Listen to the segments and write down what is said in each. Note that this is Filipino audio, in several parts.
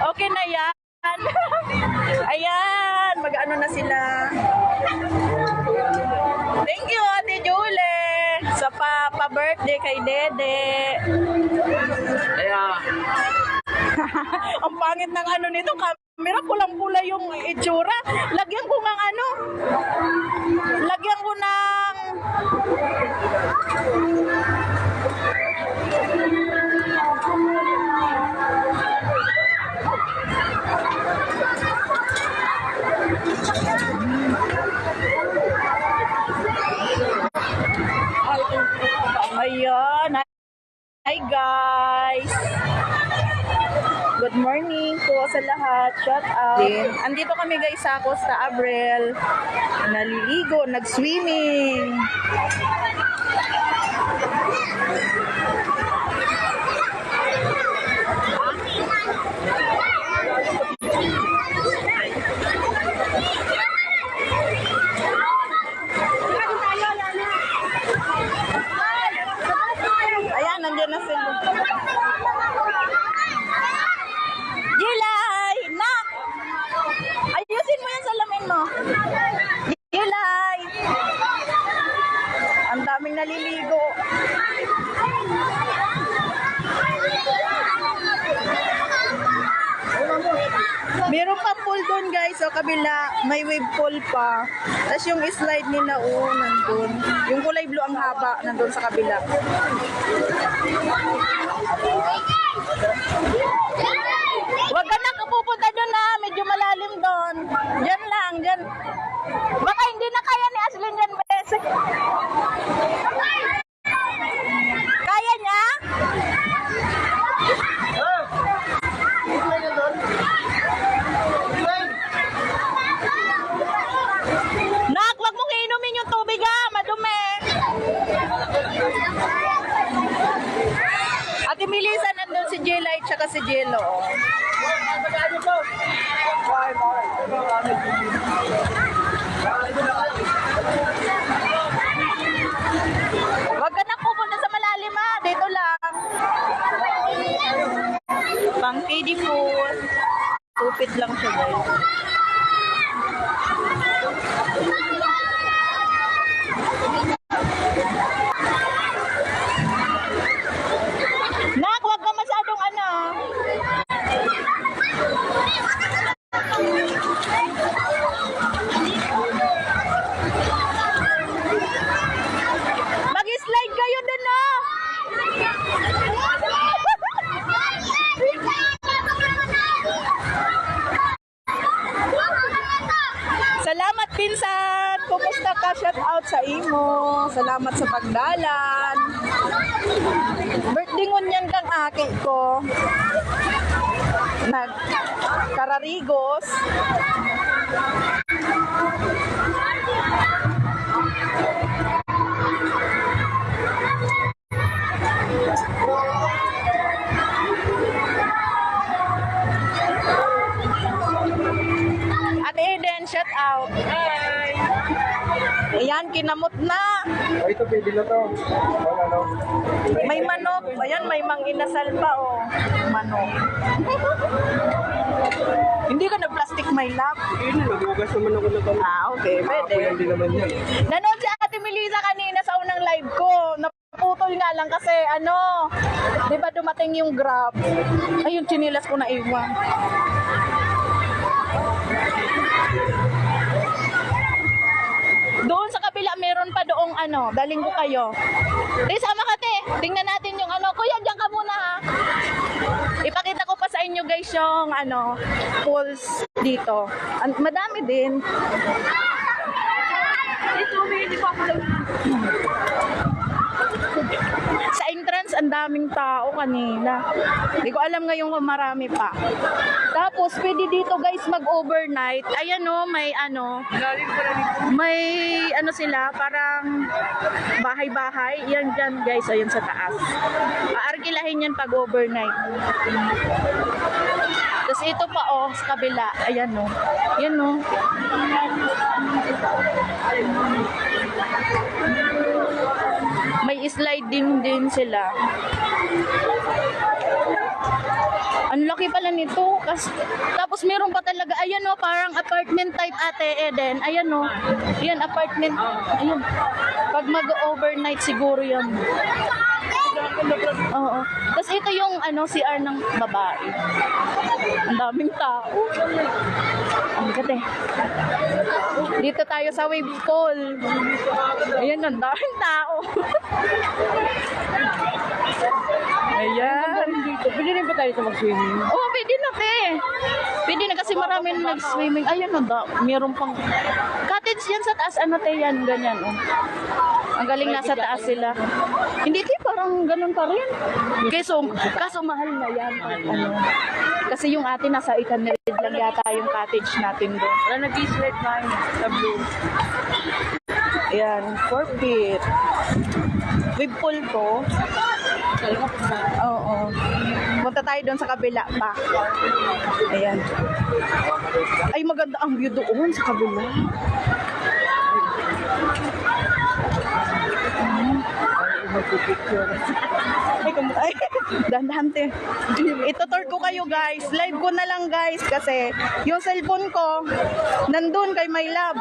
Okay na yan. Ayan, mag-ano na sila. Thank you, Ate Julie, sa pa, pa-birthday kay Dede. Kaya, Ang pangit ng ano nito, camera, pulang-pula yung itsura. Lagyan ko ng ano, lagyan ko ng... Ayan. Hi guys! Good morning po sa lahat. Shout out. Andito kami guys sa Costa Abrel. Naliligo, nag-swimming. Ayan, nandiyan na sila. Gilay! Nak! Ayusin mo yan sa lamin mo. Gilay! Ang daming naliligo. Meron pa pool doon guys, sa kabila. May wave pool pa. Tapos yung slide nila, oh, nandun. Yung kulay blue ang haba, nandun sa kabila. Huwag ka na pupunta doon na, medyo malalim doon. Diyan lang, diyan. Baka hindi na kaya ni Aslin dyan, Bes. Kaya niya? Nak, wag mong inumin yung tubig ha, madumi. Ate Melissa, nandun si Jelay tsaka si Jello. oh. Huwag ka na pupunta sa malalim ha, dito lang. Pang kiddie pool. Tupid lang siya guys. Nak, huwag ka masyadong ano. Mag-slide kayo dun na. Salamat pinsan. Kumusta ka? Shout out sa imo. Salamat sa pagdalan. Birthday ngunyan kang aki ko. Nag Ayan, kinamot na. oh, ito pwede na to. Wala no. May manok. Ayan, may mang inasal pa, oh. Manok. Hindi ka nag-plastic, my love. Hindi, naghugas naman ako na kami. Ah, okay. Pwede. Hindi naman yan. Nanood si Ate Melissa kanina sa unang live ko. Naputol nga lang kasi ano, di ba dumating yung grab? Ayun, chinilas ko na iwan. Doon sa kabila, meron pa doong ano, daling ko kayo. Di, sama. Tingnan natin yung ano. Kuya, diyan ka muna ha. Ipakita ko pa sa inyo guys yung ano, pools dito. An- madami din. Sa entrance, ang daming tao kanina. Hindi ko alam ngayon kung marami pa. Tapos, pwede dito guys mag-overnight. Ayan o, may ano, may ano sila, parang bahay-bahay. Yan dyan guys, ayun sa taas. Aarkilahin yan pag overnight. Tapos ito pa oh, sa kabila. Ayan oh. Yan oh. May sliding din sila. Ang laki pala nito. Kas, tapos meron pa talaga, ayan o, parang apartment type ate Eden. Ayan o. Ayan, apartment. Ayan. Pag mag-overnight siguro yan. Oo. Tapos ito yung ano, CR ng babae. Ang daming tao. Ang ganda eh. Dito tayo sa wave pool. Ayan, ang daming tao. Tayo sa mag-swimming? Oo, oh, pwede na, te. Pwede na kasi marami na nag-swimming. Ayun, ang da, meron pang... Cottage yan sa taas. Ano, te, yan, ganyan, oh. Ang galing nasa taas sila. Hindi, te, parang ganun pa rin. Kaso, kaso mahal na yan. Ano. Kasi yung atin nasa 800 lang yata yung cottage natin doon. Wala nag-slide na yun. Sa blue. Ayan, 4 feet. With pool to. Oo. Punta tayo doon sa kabila pa. Ayan. Ay, maganda ang view doon sa kabila. Ay, kum- ay, dahan te. Ito tour ko kayo guys. Live ko na lang guys kasi yung cellphone ko nandun kay My Love.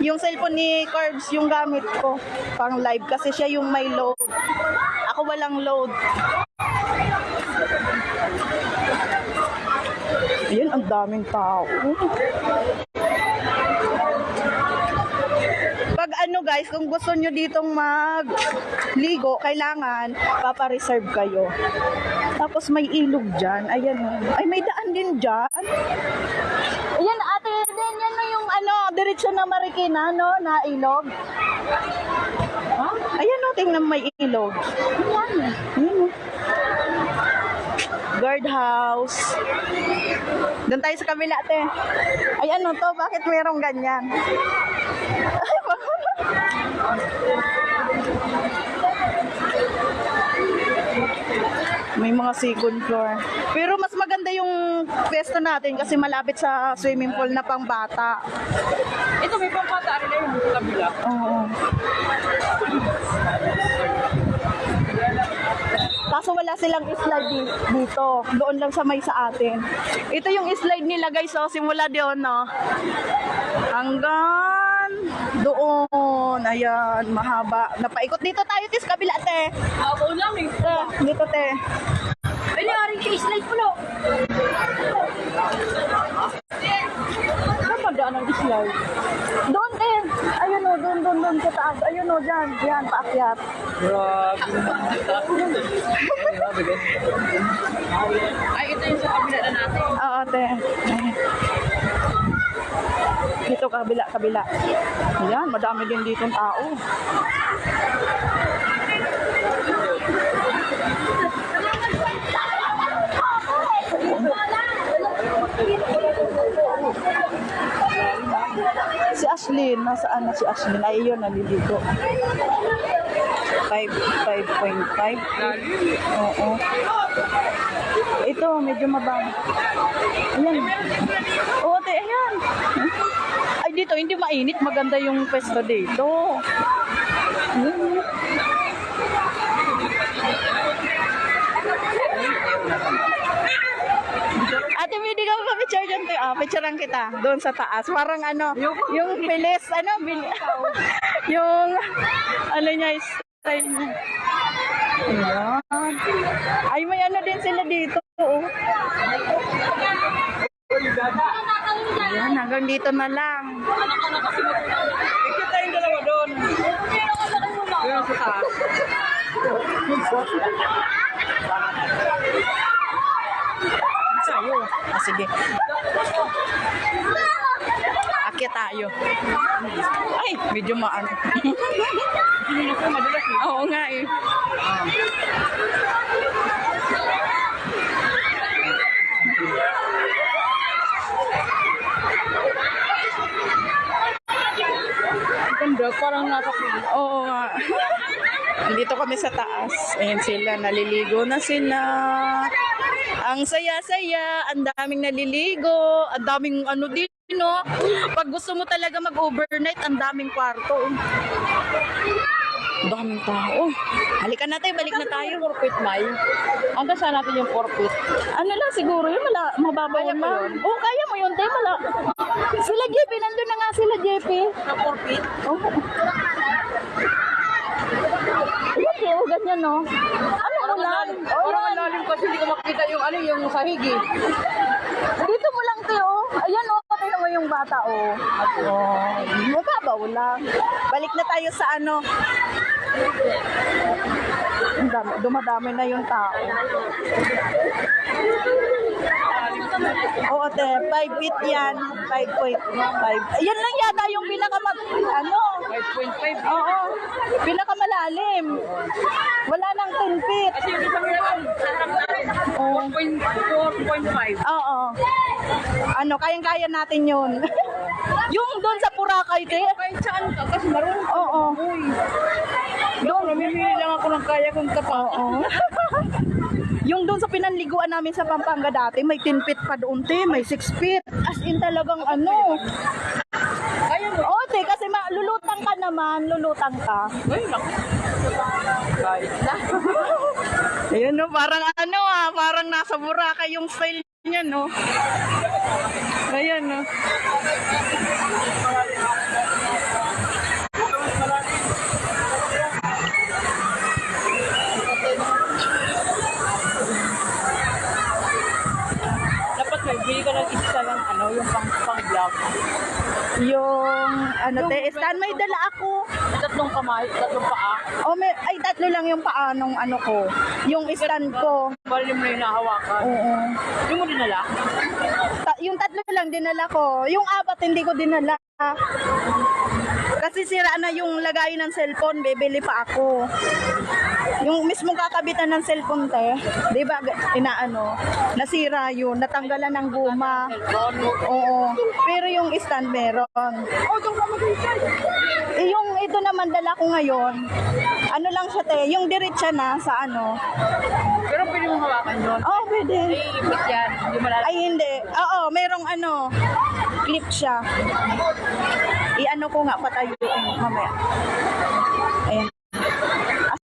Yung cellphone ni Carbs yung gamit ko pang live kasi siya yung may load. Ako walang load. Ayun, ang daming tao. Pag ano guys, kung gusto nyo ditong magligo, kailangan papareserve kayo. Tapos may ilog dyan. Ayan. Ay, may daan din dyan. Ayan, ate, din yan na yung ano, diretsyo na Marikina, no, na ilog. Ha? Ayan o, tingnan may ilog. Ayan. Ayan. Guardhouse. Doon tayo sa kabila, te. Ay, ano to? Bakit merong ganyan? Ay, baka- May mga second floor. Pero mas maganda yung pwesto natin kasi malapit sa swimming pool na pang bata. Ito may pangkata rin na yung kabila. Oo. Kaso wala silang slide di- dito. Doon lang sa may sa atin. Ito yung slide nila guys, oh, simula doon, no. Hanggang doon. Ayan, mahaba. Napaikot dito tayo, tis kabila, te. Ako lang eh. Te, dito, te. Ay, naring slide po no. Saan madaan ang slide? Doon, te. Ayun, oh, doon, doon, doon, sa taas. Ayun, oh, dyan. Yan, paakyat. Grabe. Ay, ito yung sa kabila na natin. Oo, te. Dito, kabila, kabila. Ayan, madami din dito tao. Si Ashlyn, nasaan na si Ashlyn? Ay, yun, naliligo. 5, 5.5. Oo. Ito, medyo mababa. Ayan. Dito, hindi mainit. Maganda yung pwesto dito. Ayan. Ate, pwede ka ba picture dyan? Ah, picturean kita. Doon sa taas. Parang ano, yung bilis, ano, bil- yung, ano niya, style niya. Ayan. Ay, may ano din sila dito. Oh. Ayan, hanggang dito na lang. Ikit tayong dalawa doon. Doon sa taas. Sa'yo. Ah, sige. Akit tayo. Ay, medyo maano. Eh. Oo nga eh. Ganda, parang nasa Oo nga. Nandito kami sa taas. Ayan sila, naliligo na sila. Ang saya-saya, ang daming naliligo, ang daming ano din, no? Pag gusto mo talaga mag-overnight, ang daming kwarto. Daming tao. Halika na tayo, balik na tayo. Forfeit, May. Hanggang saan natin yung forfeit? Ano lang siguro yun, mala, mababaw yun? Oo, kaya mo yun, tayo, mala. Sila JP, nandun na nga sila JP. Na forfeit? Oh. Yan, Ano mo lang? Oh, Parang ang lalim kasi hindi ko makita yung ano, yung sahig eh. Dito mo lang, Teo. Ayan, oh. Tingnan mo yung bata, oh. Oh. Mababaw lang. Balik na tayo sa ano. Ang dami, dumadami na yung tao. Oo, te. 5 feet yan. 5.5. Yan lang yata yung pinakamag... Ano? 5.5. Oo. Pinakamalalim. Wala nang 10 feet. Kasi yung isang yan, sa harap natin, Oo. 4.5. Oo. Ano, kayang-kaya natin yun. yung doon sa Boracay, te. Kahit saan ka, kasi marunong. Oo. Doon, namimili lang ako ng kaya kong tapa. Oo. yung doon sa pinanliguan namin sa Pampanga dati, may 10 feet pa doon, te. May 6 feet. As in talagang ano. Kaya mo. Oo, te, kasi ma- lulutang ka naman. Lulutang ka. Ay, naku. Kahit na. Ayun, no, parang ano ah, parang nasa Boracay yung style niya, no? Ayan, no? Dapat may bili ka ng isa lang, ano, yung pang pang vlog. Yung, ano, te, stand, may dala ako. Tatlong kamay, tatlong paa. Oh, may, ay, tatlo lang yung paanong ano ko. Yung stand ko. Bali mo na yung nahawakan. Oo. Yung mo dinala? Ta- yung tatlo lang dinala ko. Yung apat hindi ko dinala. Kasi sira na yung lagay ng cellphone, bibili pa ako. Yung mismong kakabitan ng cellphone, te, di ba, inaano, nasira yun, natanggalan ng guma. Oo. Pero yung stand meron. Oh. Eh, yung ito naman dala ko ngayon, ano lang siya, te, yung diretsa na sa ano. Pero pwede mong hawakan yun. Oh, pwede. Ay, ipit yan. Hindi. Ay, hindi. Oo, merong ano, clip siya. I-ano ko nga patayuin mamaya.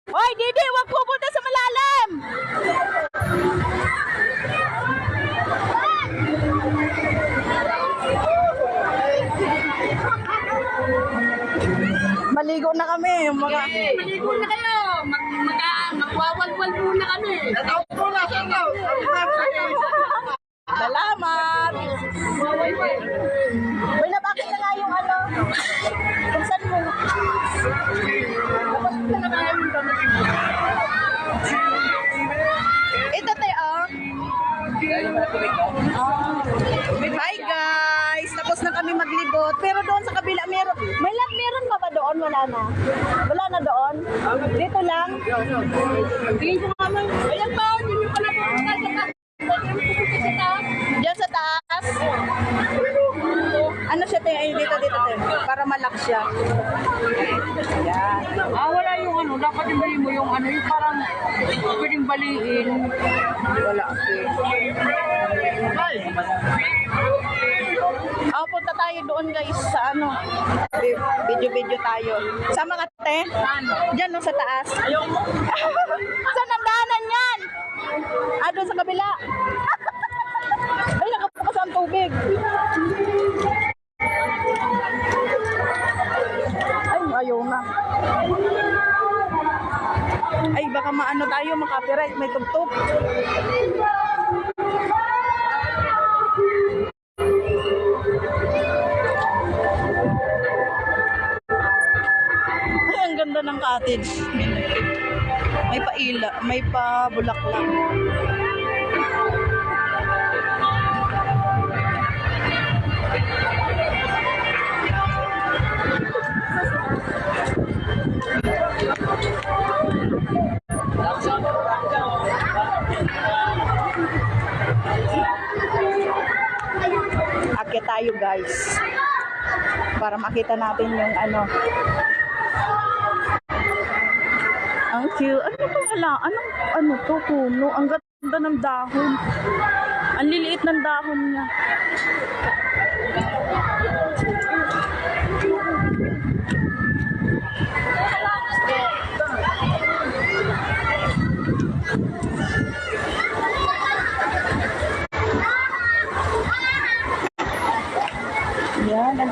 Oi, Didi, waktu. Te? Ay, dito, dito, te. Para malak siya. Ayan. Ah, wala yung ano. Dapat yung bali mo yung ano, yung parang pwedeng baliin. Wala. Ah, punta tayo doon guys sa ano. vi- Video-video tayo. Sama ka te? Diyan no sa taas. Ayaw mo. Saan ang daanan yan? Ah, doon sa kabila. Ay, nakabukas ang tubig. Ay, ayaw na. Ay, baka maano tayo, makapiright, may tugtog. Ay, ang ganda ng cottage. May paila, may pa bulaklak. Guys. Para makita natin yung ano. Ang cute. Ano to hala? Anong ano to puno? Ang ganda ng dahon. Ang liliit ng dahon niya.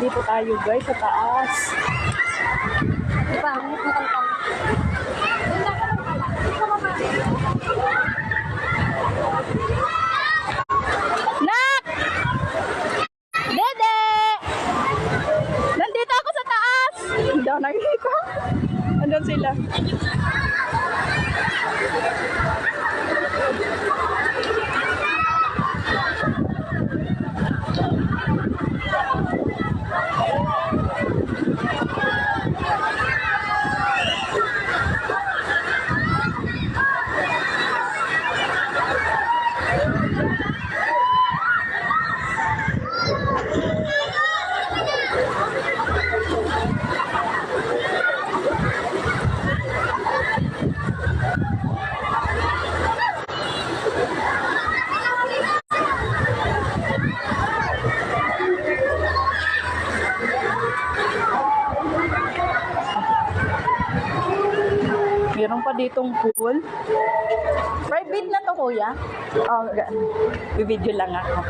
Nandito tayo guys sa taas. Kang Nak! Dede! Nandito ako sa taas! Hindi ako nakikita. Andun sila. Meron pa ditong pool. Private na to, kuya? Oh, ga- Bibidyo lang ako.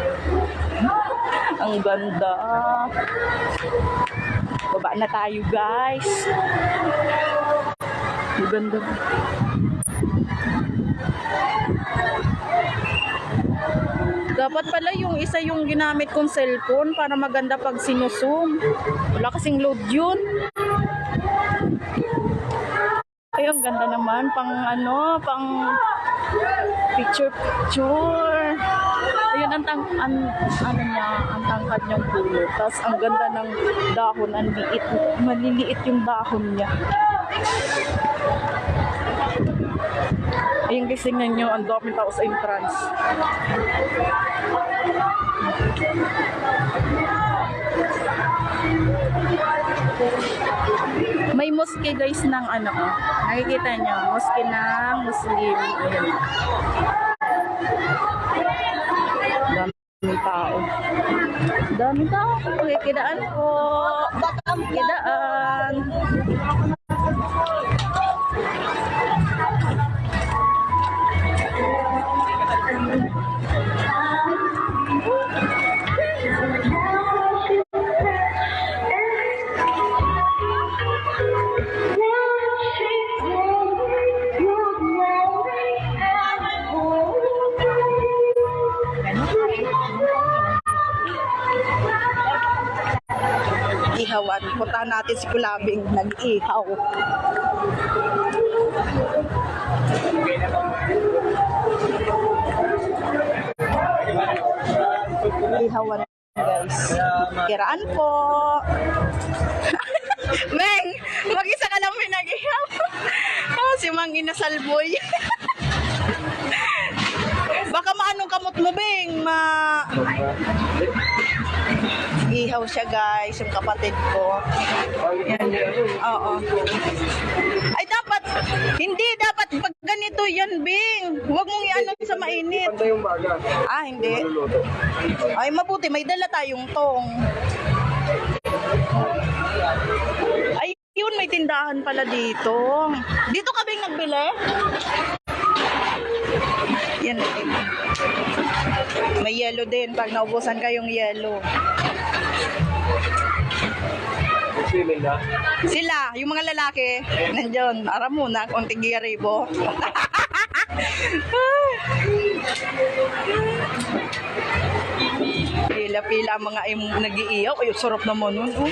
Ang ganda. Baba na tayo, guys. Ang ganda. Dapat pala yung isa yung ginamit kong cellphone para maganda pag sinusum. Wala kasing load yun. Ay, ang ganda naman. Pang ano, pang picture Ayun, ang tang, an, ano niya, ang tangkad niyang dulo. Tapos ang ganda ng dahon, ang liit, maliliit yung dahon niya. Ayun, guys, tingnan niyo, ang daming tao sa entrance. May mosque guys ng ano, oh. nakikita niyo, mosque ng Muslim. Ayan. Daming tao. Daming tao. Kidaan po. Kidaan. Puntahan natin si Kulabing nag-ihaw. Ihawan guys. Kiraan po. Meng, mag-isa ka lang may nag-ihaw. oh, si Mang Inasalboy. Baka maanong kamot mo, Beng? Ma... Ihaw siya, guys, yung kapatid ko. Yan. Oo. Ay, dapat, hindi, dapat pag ganito yan, Bing. Huwag mong iano sa mainit. Pantay yung baga. Ah, hindi. Ay, mabuti, may dala tayong tong. Ay, yun, may tindahan pala dito. Dito ka Bing nagbili? Yan. May yellow din pag naubusan kayong yellow. Sila, yung mga lalaki, nandiyon. Aram muna, konting giyaribo. Pila-pila ang mga nag-iiyaw. Ay, sarap naman nun. Oh.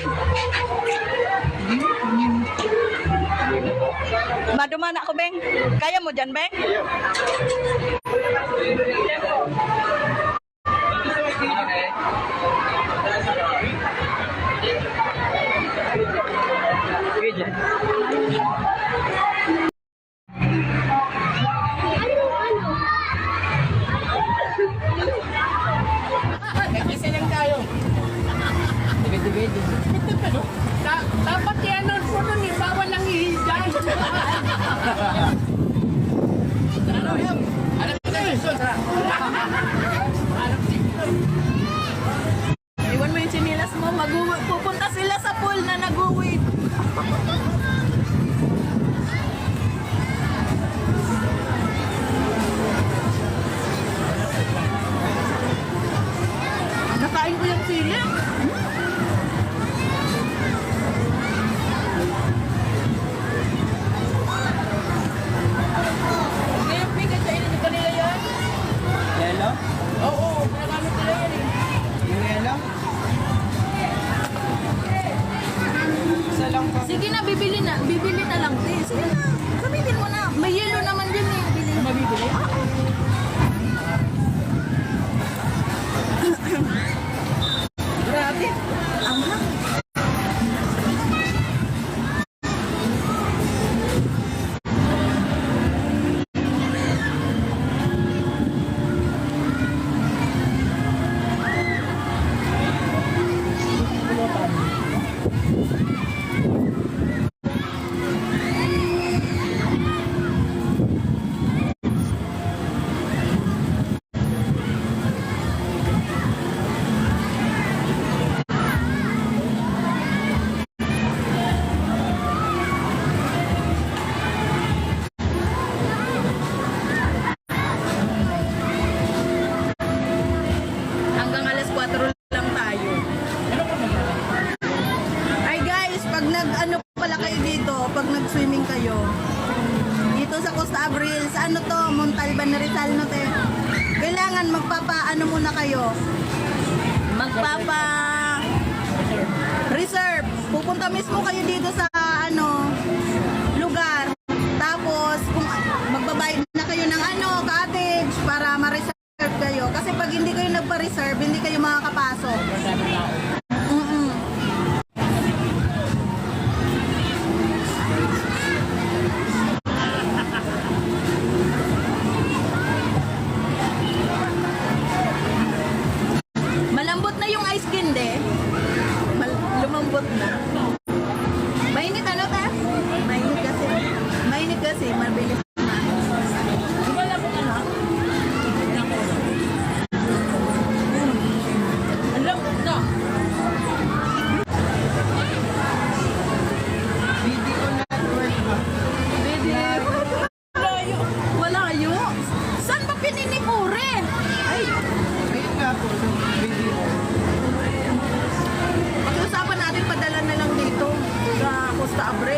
Madumana ako, Beng. Kaya mo dyan, Beng? Isa dapat i-announce mo nun eh, bawal lang ihigan. Ano yun? sir, hindi kayo makakapasok. abre.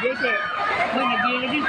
谢谢我们的第一